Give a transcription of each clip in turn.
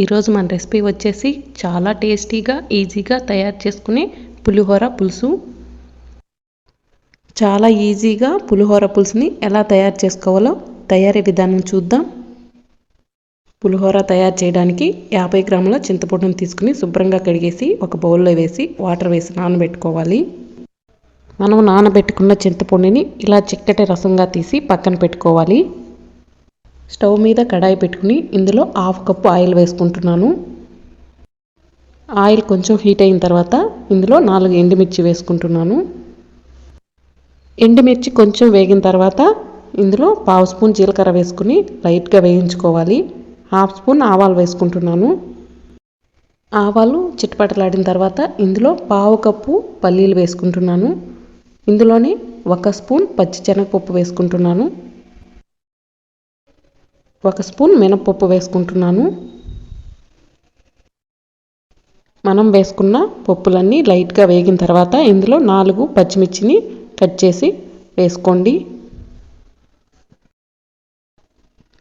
ఈరోజు మన రెసిపీ వచ్చేసి చాలా టేస్టీగా ఈజీగా తయారు చేసుకునే పులిహోర పులుసు. చాలా ఈజీగా పులిహోర పులుసుని ఎలా తయారు చేసుకోవాలో తయారీ విధానం చూద్దాం. పులిహోర తయారు చేయడానికి యాభై గ్రాముల చింతపండును తీసుకుని శుభ్రంగా కడిగేసి ఒక బౌల్లో వేసి వాటర్ వేసి నానబెట్టుకోవాలి. మనం నానబెట్టుకున్న చింతపండుని ఇలా చిక్కటి రసంగా తీసి పక్కన పెట్టుకోవాలి. స్టవ్ మీద కడాయి పెట్టుకుని ఇందులో హాఫ్ కప్పు ఆయిల్ వేసుకుంటున్నాను. ఆయిల్ కొంచెం హీట్ అయిన తర్వాత ఇందులో నాలుగు ఎండుమిర్చి వేసుకుంటున్నాను. ఎండుమిర్చి కొంచెం వేగిన తర్వాత ఇందులో పావు స్పూన్ జీలకర్ర వేసుకుని లైట్గా వేయించుకోవాలి. హాఫ్ స్పూన్ ఆవాలు వేసుకుంటున్నాను. ఆవాలు చిట్పటలాడిన తర్వాత ఇందులో పావు కప్పు పల్లీలు వేసుకుంటున్నాను. ఇందులోనే ఒక స్పూన్ పచ్చిశనగపప్పు వేసుకుంటున్నాను. ఒక స్పూన్ మినప్పప్పు వేసుకుంటున్నాను. మనం వేసుకున్న పప్పులన్నీ లైట్గా వేగిన తర్వాత ఇందులో నాలుగు పచ్చిమిర్చిని కట్ చేసి వేసుకోండి.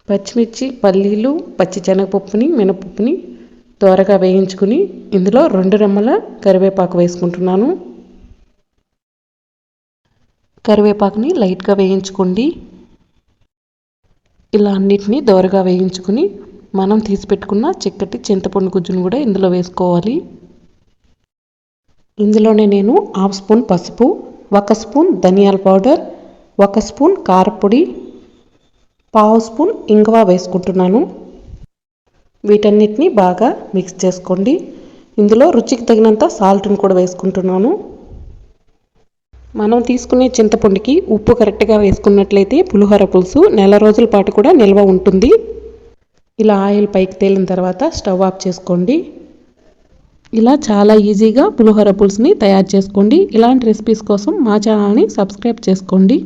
పచ్చిమిర్చి పల్లీలు పచ్చిశనగపప్పుని మినపప్పుని త్వరగా వేయించుకుని ఇందులో రెండు రెమ్మల కరివేపాకు వేసుకుంటున్నాను. కరివేపాకుని లైట్గా వేయించుకోండి. ఇలా అన్నిటినీ దోరగా వేయించుకుని మనం తీసి పెట్టుకున్న చిక్కటి చింతపండు గుజ్జును కూడా ఇందులో వేసుకోవాలి. ఇందులోనే నేను హాఫ్ స్పూన్ పసుపు ఒక స్పూన్ ధనియాల పౌడర్ ఒక స్పూన్ కారపొడి పావు స్పూన్ ఇంగువ వేసుకుంటున్నాను. వీటన్నిటిని బాగా మిక్స్ చేసుకోండి. ఇందులో రుచికి తగినంత సాల్ట్ని కూడా వేసుకుంటున్నాను. మనం తీసుకునే చింతపండుకి ఉప్పు కరెక్ట్గా వేసుకున్నట్లయితే పులిహోర పులుసు నెల రోజుల పాటు కూడా నిల్వ ఉంటుంది. ఇలా ఆయిల్ పైకి తేలిన తర్వాత స్టవ్ ఆఫ్ చేసుకోండి. ఇలా చాలా ఈజీగా పులిహోర పులుసుని తయారు చేసుకోండి. ఇలాంటి రెసిపీస్ కోసం మా ఛానల్ని సబ్స్క్రైబ్ చేసుకోండి.